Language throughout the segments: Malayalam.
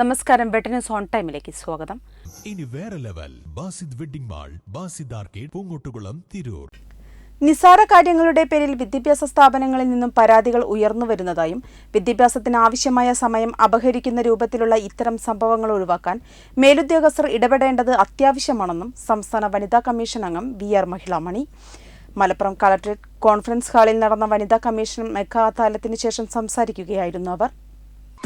നമസ്കാരം. വെട്ടിനസ് ഓൺ ടൈമിലേക്ക് സ്വാഗതം. ഇനി വേറെ level. Basid wedding mall Basid arcade Poongottukulam Tirur. നിസാര കാര്യങ്ങളുടെ പേരിൽ വിദ്യാഭ്യാസ സ്ഥാപനങ്ങളിൽ നിന്നും പരാതികൾ ഉയർന്നു വരുന്നതായും വിദ്യാഭ്യാസത്തിന് ആവശ്യമായ സമയം അപഹരിക്കുന്ന രൂപത്തിലുള്ള ഇത്തരം സംഭവങ്ങൾ ഒഴിവാക്കാൻ മേലുദ്യോഗസ്ഥർ ഇടപെടേണ്ടത് അത്യാവശ്യമാണെന്നും സംസ്ഥാന വനിതാ കമ്മീഷൻ അംഗം V R Mahilamani. Malappuram collectorate conference ഹാളിൽ നടന്ന വനിതാ കമ്മീഷൻ മെഗാ അദാലത്തിന് ശേഷം സംസാരിക്കുകയായിരുന്നു അവർ.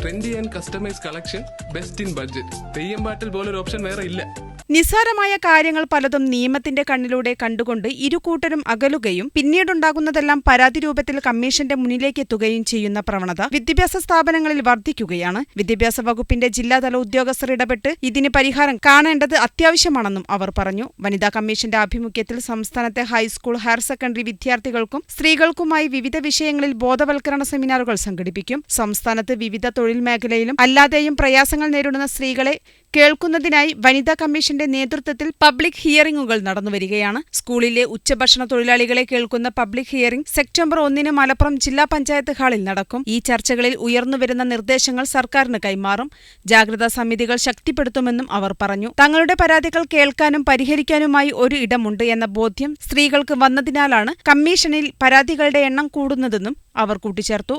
Trendy and customise collection best in budget Theyyam പാട്ടിൽ പോലൊരു ഓപ്ഷൻ വേറെ ഇല്ല. നിസ്സാരമായ കാര്യങ്ങൾ പലതും നിയമത്തിന്റെ കണ്ണിലൂടെ കണ്ടുകൊണ്ട് ഇരുകൂട്ടരും അകലുകയും പിന്നീടുണ്ടാകുന്നതെല്ലാം പരാതി രൂപത്തിൽ കമ്മീഷന്റെ മുന്നിലേക്ക് എത്തുകയും ചെയ്യുന്ന പ്രവണത വിദ്യാഭ്യാസ സ്ഥാപനങ്ങളിൽ വർദ്ധിക്കുകയാണ്. വിദ്യാഭ്യാസ വകുപ്പിന്റെ ജില്ലാതല ഉദ്യോഗസ്ഥർ ഇടപെട്ട് ഇതിന് പരിഹാരം കാണേണ്ടത് അത്യാവശ്യമാണെന്നും അവർ പറഞ്ഞു. വനിതാ കമ്മീഷന്റെ ആഭിമുഖ്യത്തിൽ സംസ്ഥാനത്തെ ഹൈസ്കൂൾ ഹയർ സെക്കൻഡറി വിദ്യാർത്ഥികൾക്കും സ്ത്രീകൾക്കുമായി വിവിധ വിഷയങ്ങളിൽ ബോധവൽക്കരണ സെമിനാറുകൾ സംഘടിപ്പിക്കും. സംസ്ഥാനത്ത് വിവിധ തൊഴിൽ മേഖലയിലും അല്ലാതെയും പ്രയാസങ്ങൾ നേരിടുന്ന സ്ത്രീകളെ കേൾക്കുന്നതിനായി വനിതാ കമ്മീഷന്റെ നേതൃത്വത്തിൽ പബ്ലിക് ഹിയറിംഗുകൾ നടന്നുവരികയാണ് സ്കൂളിലെ ഉച്ചഭക്ഷണ തൊഴിലാളികളെ കേൾക്കുന്ന പബ്ലിക് ഹിയറിംഗ് സെപ്റ്റംബർ ഒന്നിന് മലപ്പുറം ജില്ലാ പഞ്ചായത്ത് ഹാളിൽ നടക്കും. ഈ ചർച്ചകളിൽ ഉയർന്നുവരുന്ന നിർദ്ദേശങ്ങൾ സർക്കാരിന് കൈമാറും. ജാഗ്രതാ സമിതികൾ ശക്തിപ്പെടുത്തുമെന്നും അവർ പറഞ്ഞു. തങ്ങളുടെ പരാതികൾ കേൾക്കാനും പരിഹരിക്കാനുമായി ഒരു ഇടമുണ്ട് എന്ന ബോധ്യം സ്ത്രീകൾക്ക് വന്നതിനാലാണ് കമ്മീഷനിൽ പരാതികളുടെ എണ്ണം കൂടുന്നതെന്നും അവർ കൂട്ടിച്ചേർത്തു.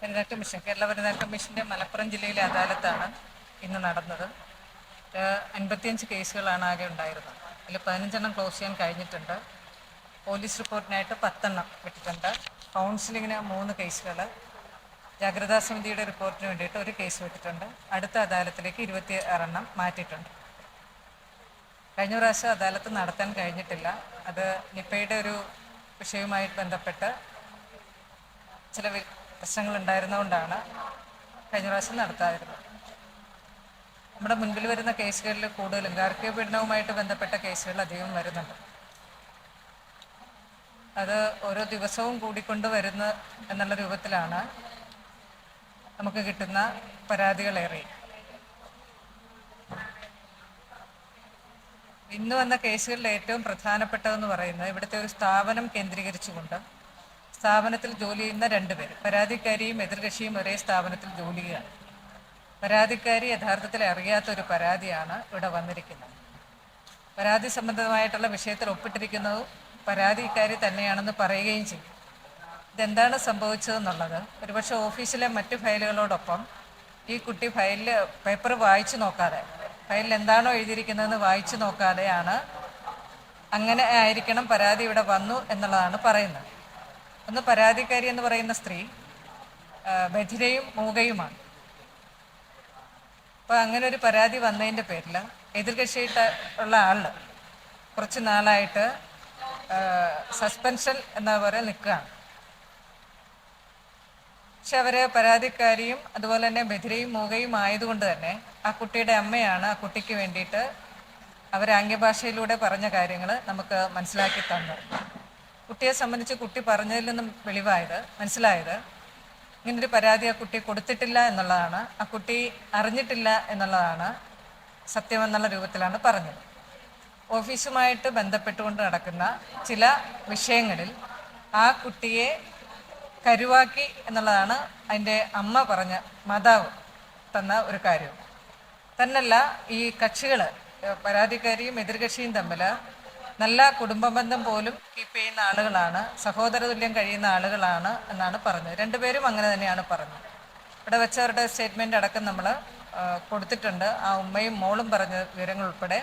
വനിതാ കമ്മീഷൻ കേരള വനിതാ കമ്മീഷന്റെ മലപ്പുറം ജില്ലയിലെ അദാലത്താണ് ഇന്ന് നടന്നത്. അൻപത്തിയഞ്ച് കേസുകളാണ് ആകെ ഉണ്ടായിരുന്നത്. അതിൽ പതിനഞ്ചെണ്ണം ക്ലോസ് ചെയ്യാൻ കഴിഞ്ഞിട്ടുണ്ട്. പോലീസ് റിപ്പോർട്ടിനായിട്ട് പത്തെണ്ണം വിട്ടിട്ടുണ്ട്. കൗൺസിലിങ്ങിന് മൂന്ന് കേസുകൾ ജാഗ്രതാ സമിതിയുടെ റിപ്പോർട്ടിന് വേണ്ടിയിട്ട് ഒരു കേസ് വിട്ടിട്ടുണ്ട്. അടുത്ത അദാലത്തിലേക്ക് ഇരുപത്തി ആറെണ്ണം മാറ്റിയിട്ടുണ്ട്. കഴിഞ്ഞ പ്രാവശ്യം അദാലത്ത് നടത്താൻ കഴിഞ്ഞിട്ടില്ല. അത് നിപ്പയുടെ ഒരു വിഷയവുമായി ബന്ധപ്പെട്ട് ചില പ്രശ്നങ്ങൾ ഉണ്ടായിരുന്നതുകൊണ്ടാണ് കഴിഞ്ഞ പ്രാവശ്യം നടത്താതിരുന്നത്. നമ്മുടെ മുൻപിൽ വരുന്ന കേസുകളിൽ കൂടുതലും ഗാർഹിക പീഡനവുമായിട്ട് ബന്ധപ്പെട്ട കേസുകൾ അധികം വരുന്നുണ്ട്. അത് ഓരോ ദിവസവും കൂടിക്കൊണ്ട് വരുന്ന എന്നുള്ള രൂപത്തിലാണ് നമുക്ക് കിട്ടുന്ന പരാതികളേറെ. ഇന്ന് വന്ന കേസുകളിൽ ഏറ്റവും പ്രധാനപ്പെട്ടതെന്ന് പറയുന്നത് ഇവിടുത്തെ ഒരു സ്ഥാപനം കേന്ദ്രീകരിച്ചുകൊണ്ട് സ്ഥാപനത്തിൽ ജോലി ചെയ്യുന്ന രണ്ടുപേർ പരാതിക്കാരിയും എതിർകക്ഷിയും ഒരേ സ്ഥാപനത്തിൽ ജോലി ചെയ്യുകയാണ് പരാതിക്കാരി യഥാർത്ഥത്തിൽ അറിയാത്ത ഒരു പരാതിയാണ് ഇവിടെ വന്നിരിക്കുന്നത്. പരാതി സംബന്ധമായിട്ടുള്ള വിഷയത്തിൽ ഒപ്പിട്ടിരിക്കുന്നത് പരാതിക്കാരി തന്നെയാണെന്ന് പറയുകയും ചെയ്യും. ഇതെന്താണ് സംഭവിച്ചതെന്നുള്ളത്? ഒരുപക്ഷെ ഓഫീസിലെ മറ്റ് ഫയലുകളോടൊപ്പം ഈ കുട്ടി ഫയലിൽ പേപ്പർ വായിച്ചു നോക്കാതെ ഫയലിൽ എന്താണോ എഴുതിയിരിക്കുന്നതെന്ന് വായിച്ചു നോക്കാതെയാണ് അങ്ങനെ ആയിരിക്കണം പരാതി ഇവിടെ വന്നു എന്നുള്ളതാണ് പറയുന്നത്. ഒന്ന് പരാതിക്കാരി എന്ന് പറയുന്ന സ്ത്രീ ബധിരയും മൂകയുമാണ്. അപ്പോൾ അങ്ങനെ ഒരു പരാതി വന്നതിന്റെ പേരിൽ എതിർകക്ഷിയിട്ട് ഉള്ള ആൾ കുറച്ച് നാളായിട്ട് സസ്പെൻഷൻ എന്ന പോലെ നിൽക്കുകയാണ്. പക്ഷെ അവർ പരാതിക്കാരിയും അതുപോലെ തന്നെ ബധിരയും മൂകയും ആയതുകൊണ്ട് തന്നെ ആ കുട്ടിയുടെ അമ്മയാണ് ആ കുട്ടിക്ക് വേണ്ടിയിട്ട് അവർ ആംഗ്യഭാഷയിലൂടെ പറഞ്ഞ കാര്യങ്ങൾ നമുക്ക് മനസ്സിലാക്കി തന്നു കുട്ടിയെ സംബന്ധിച്ച് കുട്ടി പറഞ്ഞതിൽ നിന്നും വെളിവായത് മനസ്സിലായത്. ഇങ്ങനൊരു പരാതി ആ കുട്ടി കൊടുത്തിട്ടില്ല എന്നുള്ളതാണ്. ആ കുട്ടി അറിഞ്ഞിട്ടില്ല എന്നുള്ളതാണ് സത്യമെന്നുള്ള രൂപത്തിലാണ് പറഞ്ഞത്. ഓഫീസുമായിട്ട് ബന്ധപ്പെട്ടുകൊണ്ട് നടക്കുന്ന ചില വിഷയങ്ങളിൽ ആ കുട്ടിയെ കരുവാക്കി എന്നുള്ളതാണ് അതിന്റെ അമ്മ പറഞ്ഞ മാതാവ് തന്ന ഒരു കാര്യം. തന്നല്ല ഈ കക്ഷികൾ പരാതിക്കാരിയും എതിർകക്ഷിയും തമ്മിൽ നല്ല കുടുംബ ബന്ധം പോലും കീപ്പ് ചെയ്യുന്ന ആളുകളാണ്. സഹോദര തുല്യം കഴിയുന്ന ആളുകളാണ് എന്നാണ് പറഞ്ഞത്. രണ്ടുപേരും അങ്ങനെ തന്നെയാണ് പറഞ്ഞത്. ഇവിടെ വെച്ചവരുടെ സ്റ്റേറ്റ്മെന്റ് അടക്കം നമ്മൾ കൊടുത്തിട്ടുണ്ട്. ആ ഉമ്മയും മോളും പറഞ്ഞ വിവരങ്ങൾ ഉൾപ്പെടെ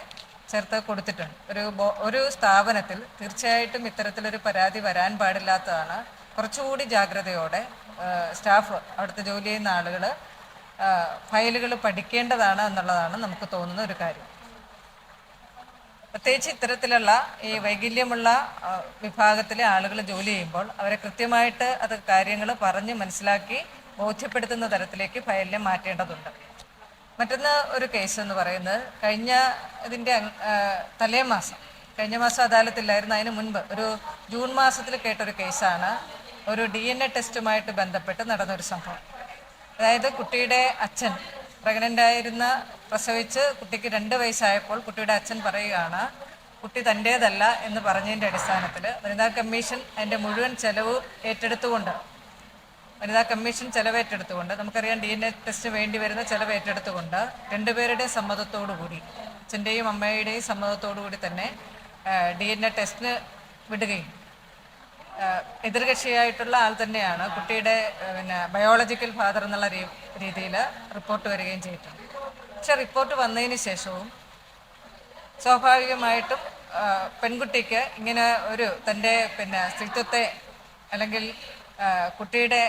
ചേർത്ത് കൊടുത്തിട്ടുണ്ട്. ഒരു ഒരു സ്ഥാപനത്തിൽ തീർച്ചയായിട്ടും ഇത്തരത്തിലൊരു പരാതി വരാൻ പാടില്ലാത്തതാണ്. കുറച്ചുകൂടി ജാഗ്രതയോടെ സ്റ്റാഫ് അവിടുത്തെ ജോലി ചെയ്യുന്ന ആളുകൾ ഫയലുകൾ പഠിക്കേണ്ടതാണ് എന്നുള്ളതാണ് നമുക്ക് തോന്നുന്ന ഒരു കാര്യം. പ്രത്യേകിച്ച് ഇത്തരത്തിലുള്ള ഈ വൈകല്യമുള്ള വിഭാഗത്തിലെ ആളുകൾ ജോലി ചെയ്യുമ്പോൾ അവരെ കൃത്യമായിട്ട് അത് കാര്യങ്ങൾ പറഞ്ഞ് മനസ്സിലാക്കി ബോധ്യപ്പെടുത്തുന്ന തരത്തിലേക്ക് ഫയലിനെ മാറ്റേണ്ടതുണ്ട്. മറ്റൊന്ന് ഒരു കേസ് എന്ന് പറയുന്നത് കഴിഞ്ഞ ഇതിന്റെ തലേ മാസം കഴിഞ്ഞ മാസം അദാലത്തില്ലായിരുന്നു അതിന് മുൻപ് ഒരു ജൂൺ മാസത്തിൽ കേട്ടൊരു കേസാണ് ഒരു ഡി എൻ എ ടെസ്റ്റുമായിട്ട് ബന്ധപ്പെട്ട് നടന്നൊരു സംഭവം. അതായത് കുട്ടിയുടെ അച്ഛൻ പ്രഗ്നന്റ് ആയിരുന്ന പ്രസവിച്ച് കുട്ടിക്ക് രണ്ട് വയസ്സായപ്പോൾ കുട്ടിയുടെ അച്ഛൻ പറയുകയാണ് കുട്ടി തന്റേതല്ല എന്ന് പറഞ്ഞതിന്റെ അടിസ്ഥാനത്തിൽ വനിതാ കമ്മീഷൻ അതിന്റെ മുഴുവൻ ചെലവ് ഏറ്റെടുത്തുകൊണ്ട് വനിതാ കമ്മീഷൻ ചെലവേറ്റെടുത്തുകൊണ്ട് നമുക്കറിയാം ഡി എൻ എ ടെസ്റ്റ് വേണ്ടി വരുന്ന ചെലവേറ്റെടുത്തുകൊണ്ട് രണ്ടുപേരുടെ സമ്മതത്തോടു കൂടി അച്ഛന്റെയും അമ്മയുടെയും സമ്മതത്തോടു കൂടി തന്നെ ഡി എൻ എ ടെസ്റ്റിന് വിടുകയും എതിർകക്ഷിയായിട്ടുള്ള ആൾ തന്നെയാണ്. കുട്ടിയുടെ പിന്നെ ബയോളജിക്കൽ ഫാദർ എന്നുള്ള രീതിയിൽ റിപ്പോർട്ട് വരികയും ചെയ്തിട്ടുണ്ട്. പക്ഷെ റിപ്പോർട്ട് വന്നതിന് ശേഷവും സ്വാഭാവികമായിട്ടും പെൺകുട്ടിക്ക് ഇങ്ങനെ ഒരു തന്റെ പിന്നെ സ്ത്രീത്വത്തെ അല്ലെങ്കിൽ കുട്ടിയുടെ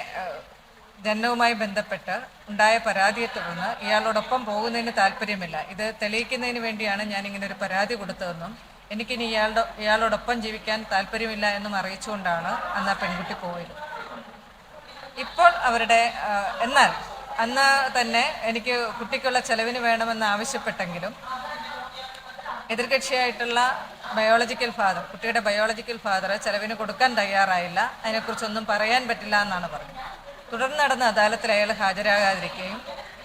ജനനവുമായി ബന്ധപ്പെട്ട് ഉണ്ടായ പരാതിയെ തുടർന്ന് ഇയാളോടൊപ്പം പോകുന്നതിന് താല്പര്യമില്ല. ഇത് തെളിയിക്കുന്നതിന് വേണ്ടിയാണ് ഞാൻ ഇങ്ങനെ ഒരു പരാതി കൊടുത്തതെന്നും എനിക്കിനി ഇയാളുടെ ഇയാളോടൊപ്പം ജീവിക്കാൻ താല്പര്യമില്ല എന്നും അറിയിച്ചുകൊണ്ടാണ് അന്ന് ആ പെൺകുട്ടി പോയത്. ഇപ്പോൾ അവരുടെ എന്നാൽ അന്ന് തന്നെ എനിക്ക് കുട്ടിക്കുള്ള ചെലവിന് വേണമെന്ന് ആവശ്യപ്പെട്ടെങ്കിലും എതിർകക്ഷിയായിട്ടുള്ള ബയോളജിക്കൽ ഫാദർ കുട്ടിയുടെ ബയോളജിക്കൽ ഫാദർ ചെലവിന് കൊടുക്കാൻ തയ്യാറായില്ല. അതിനെക്കുറിച്ചൊന്നും പറയാൻ പറ്റില്ല എന്നാണ് പറഞ്ഞത്. തുടർന്ന് നടന്ന അദാലത്തിൽ അയാൾ ഹാജരാകാതിരിക്കുകയും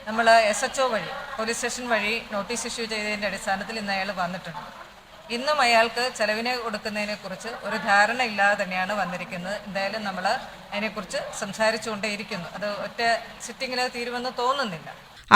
നമ്മൾ എസ് എച്ച് ഒ വഴി പോലീസ് സ്റ്റേഷൻ വഴി നോട്ടീസ് ഇഷ്യൂ ചെയ്തതിന്റെ അടിസ്ഥാനത്തിൽ ഇന്ന് അയാൾ വന്നിട്ടുണ്ട്. ഇന്നും അയാൾക്ക് ചെലവിന് കൊടുക്കുന്നതിനെക്കുറിച്ച് ഒരു ധാരണ ഇല്ലാതെ തന്നെയാണ് വന്നിരിക്കുന്നത്. എന്തായാലും നമ്മൾ അതിനെക്കുറിച്ച് സംസാരിച്ചുകൊണ്ടേയിരിക്കുന്നു. അത് ഒറ്റ സിറ്റിങ്ങിൽ തീരുമെന്ന് തോന്നുന്നില്ല.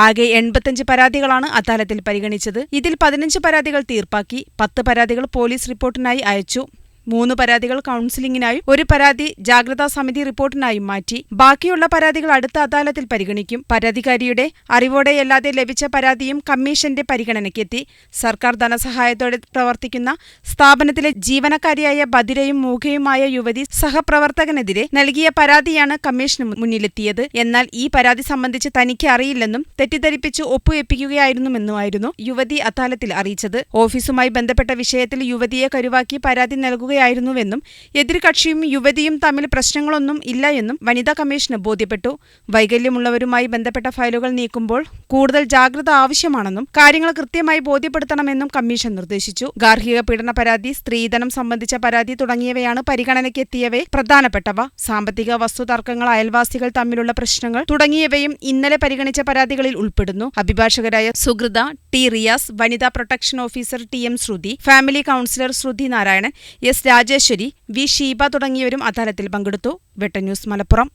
ആകെ എൺപത്തഞ്ച് പരാതികളാണ് അദാലത്തിൽ പരിഗണിച്ചത്. ഇതിൽ പതിനഞ്ച് പരാതികൾ തീർപ്പാക്കി പത്ത് പരാതികൾ പോലീസ് റിപ്പോർട്ടിനായി അയച്ചു. മൂന്ന് പരാതികൾ കൌൺസിലിംഗിനായും ഒരു പരാതി ജാഗ്രതാ സമിതി റിപ്പോർട്ടിനായും മാറ്റി. ബാക്കിയുള്ള പരാതികൾ അടുത്ത അദാലത്തിൽ പരിഗണിക്കും. പരാതിക്കാരിയുടെ അറിവോടെയല്ലാതെ ലഭിച്ച പരാതിയും കമ്മീഷന്റെ പരിഗണനയ്ക്കെത്തി. സർക്കാർ ധനസഹായത്തോടെ പ്രവർത്തിക്കുന്ന സ്ഥാപനത്തിലെ ജീവനക്കാരിയായ ബദിരയും മൂഖയുമായ യുവതി സഹപ്രവർത്തകനെതിരെ നൽകിയ പരാതിയാണ് കമ്മീഷന് മുന്നിലെത്തിയത്. എന്നാൽ ഈ പരാതി സംബന്ധിച്ച് തനിക്ക് അറിയില്ലെന്നും തെറ്റിദ്ധരിപ്പിച്ച് ഒപ്പുവെപ്പിക്കുകയായിരുന്നുവെന്നുമായിരുന്നു യുവതി അദാലത്തിൽ അറിയിച്ചത്. ഓഫീസുമായി ബന്ധപ്പെട്ട വിഷയത്തിൽ യുവതിയെ കരുവാക്കി പരാതി നൽകുകയായിരുന്നുവെന്നും എതിർകക്ഷിയും യുവതിയും തമ്മിൽ പ്രശ്നങ്ങളൊന്നും ഇല്ല എന്നും വനിതാ കമ്മീഷന് ബോധ്യപ്പെട്ടു. വൈകല്യമുള്ളവരുമായി ബന്ധപ്പെട്ട ഫയലുകൾ നീക്കുമ്പോൾ കൂടുതൽ ജാഗ്രത ആവശ്യമാണെന്നും കാര്യങ്ങൾ കൃത്യമായി ബോധ്യപ്പെടുത്തണമെന്നും കമ്മീഷൻ നിർദ്ദേശിച്ചു. ഗാർഹിക പീഡന പരാതി സ്ത്രീധനം സംബന്ധിച്ച പരാതി തുടങ്ങിയവയാണ് പരിഗണനയ്ക്കെത്തിയവയെ പ്രധാനപ്പെട്ടവ. സാമ്പത്തിക വസ്തുതർക്കങ്ങൾ അയൽവാസികൾ തമ്മിലുള്ള പ്രശ്നങ്ങൾ തുടങ്ങിയവയും ഇന്നലെ പരിഗണിച്ച പരാതികളിൽ ഉൾപ്പെടുന്നു. അഭിഭാഷകരായ സുഹൃത ടി റിയാസ് വനിതാ protection officer T M Sruthi family counsellor Sruthi Narayanan S. Rajeshwari V. Sheeba തുടങ്ങിയവരും അദാലത്തിൽ പങ്കെടുത്തു. വെട്ടന്യൂസ് മലപ്പുറം.